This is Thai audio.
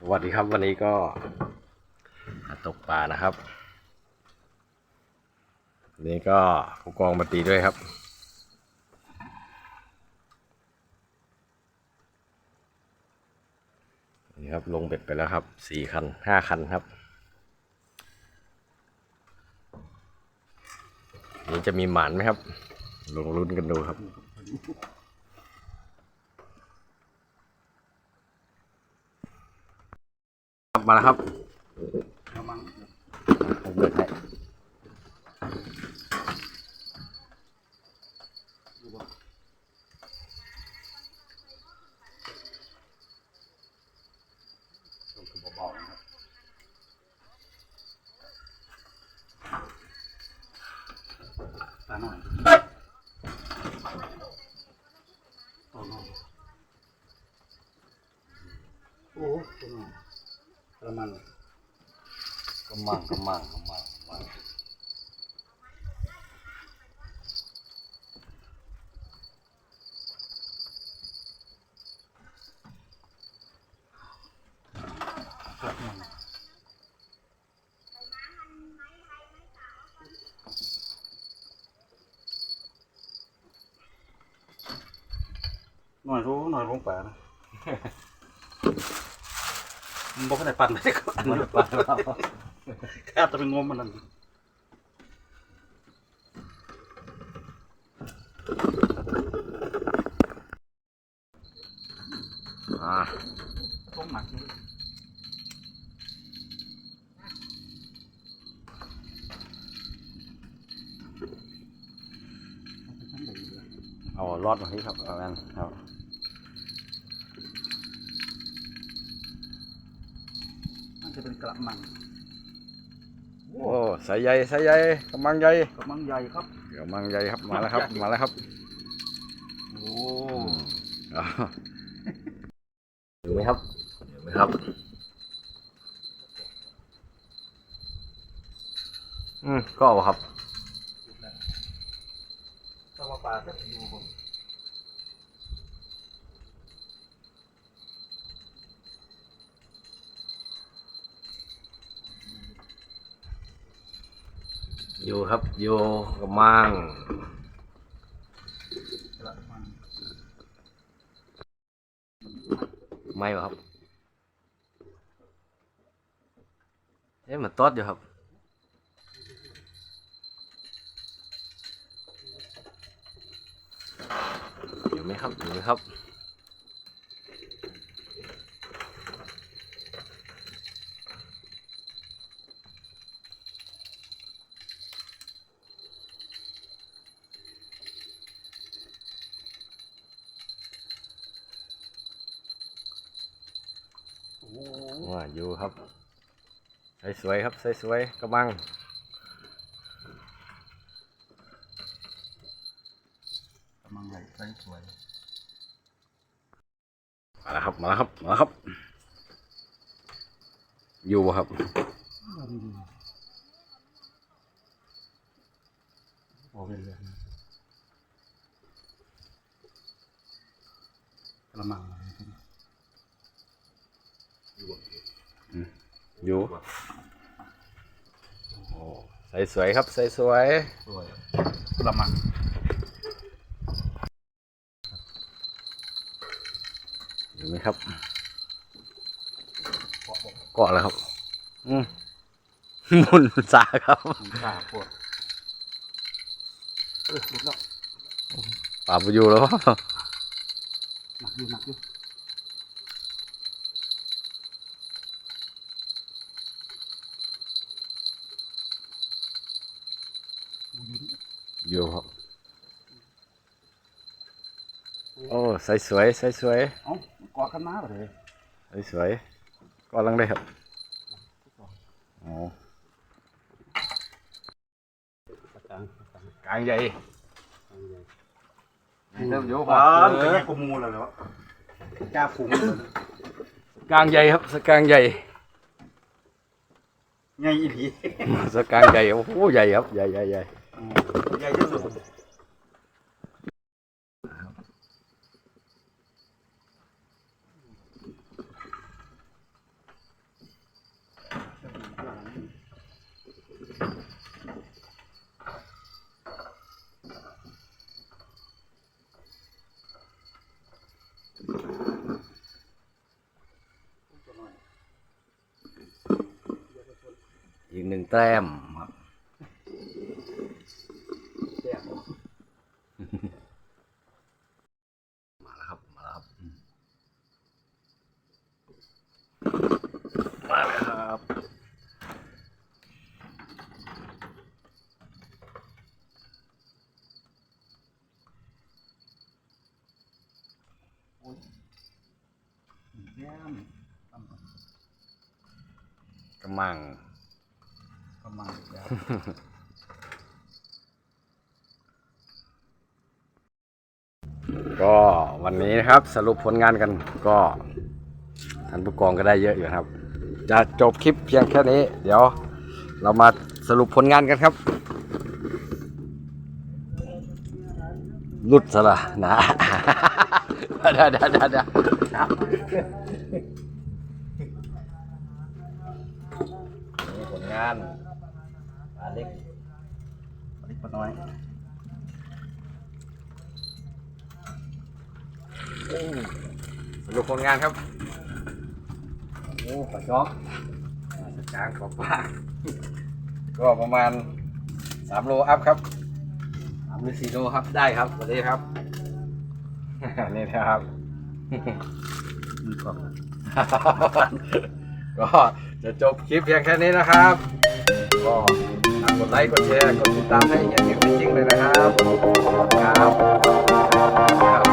สวัสดีครับวันนี้ก็ตกปลานะครับนนี้ก็ผู้กองมาตีด้วยครับ นี่ครับลงเบ็ดไปแล้วครับสี่คันห้าคันครับ นี่จะมีหมานไหมครับ ลงลุ้นกันดูครับ ครับมาแล้วครับผมเบิดให้โอ้ กระมังกระมังกระมังกระมังกระมังหน่อยรู้หน่อยลงแปะนะมัน บอกให้ปั่นได้ก็อันนี้ปั่นแค่จะไปงมมันนั่นอ่าต้องหนักเลยเอารอดมาที่ครับเอางั้นครับ มัน จะเป็นกระมังโอ้สายใหญ่สายใหญ่กำมังใหญ่กระมังใหญ่ครับกำมังใหญ่ครับมาแล้วครับมาแล้วครับโอ้เอาอยู่ไหมครับอยู่ไหมครับอืมก็เอาครับถ้าว่าปลาก็อยู่ผม อยู่ครับอยู่กำมังกระมังไม่หรอครับเอ๊ะมันตอดอยู่ครับอยู่ไหมครับอยู่ไหมครับ ว่าอยู่ครับใส่สวยครับใส่สวยกระมังกระมังใหญ่ไซส์สวยมาแล้วครับ มาแล้วครับ มาแล้วครับ อยู่ครับ โอเป็นเลยกระมัง อยู่โอ้ใส่สวยครับใส่สวยสวยกระมังอยู่ไหมครับเกาะแล้วครับ อืมหมุนสาครับมันกล้าปวดเออหลุดแล้วป่าบอยู่แล้วหนักอยู่หนักอยู่ อยู่ครับโอ้ใส่สวยใส่สวยเอ้าเกาะกันมาเลยใส่สวยก็ลังได้ครับอ๋อกลาง กลางใหญ่ เริ่มโยก บ้า บ้าน น เป็นไงกูมูเลยเหรอจ้าฝูงเลย กลางใหญ่ครับสกลางใหญ่ ไงอีหลี สกลางใหญ่โอ้โหใหญ่ครับใหญ่ใหญ่ใหญ่ ใหญ่ที่สุด อ แต้มครับมาแล้วครับ มาแล้วครับ มาแล้วครับแย้มกำมัง มาณแล้วก็วันนี้นะครับสรุปผลงานกันก็ท่านผู้กองก็ได้เยอะอยู่นะครับ จะจบคลิปเพียงแค่นี้ เดี๋ยวเรามาสรุปผลงานกันครับหลุดซะละนะเดี๋ยวเดี๋ยวเดี๋ยวเดี๋ยวนี่ผลงาน ปลาเล็กเล็กปน้อยสรุปผลงานครับ โอ้ปลาช็อกปลากลางของป้าก็ประมาณสามโลอัพครับสามหรือสี่โลครับได้ครับวันนี้ครับ นี่นะครับมีกรอบก็จะจบคลิปเพียงแค่นี้นะครับก็ฝา กดไลค์กดแชร์กดติดตามให้เฮียเสียจริงเลยนะครับ ครับครับ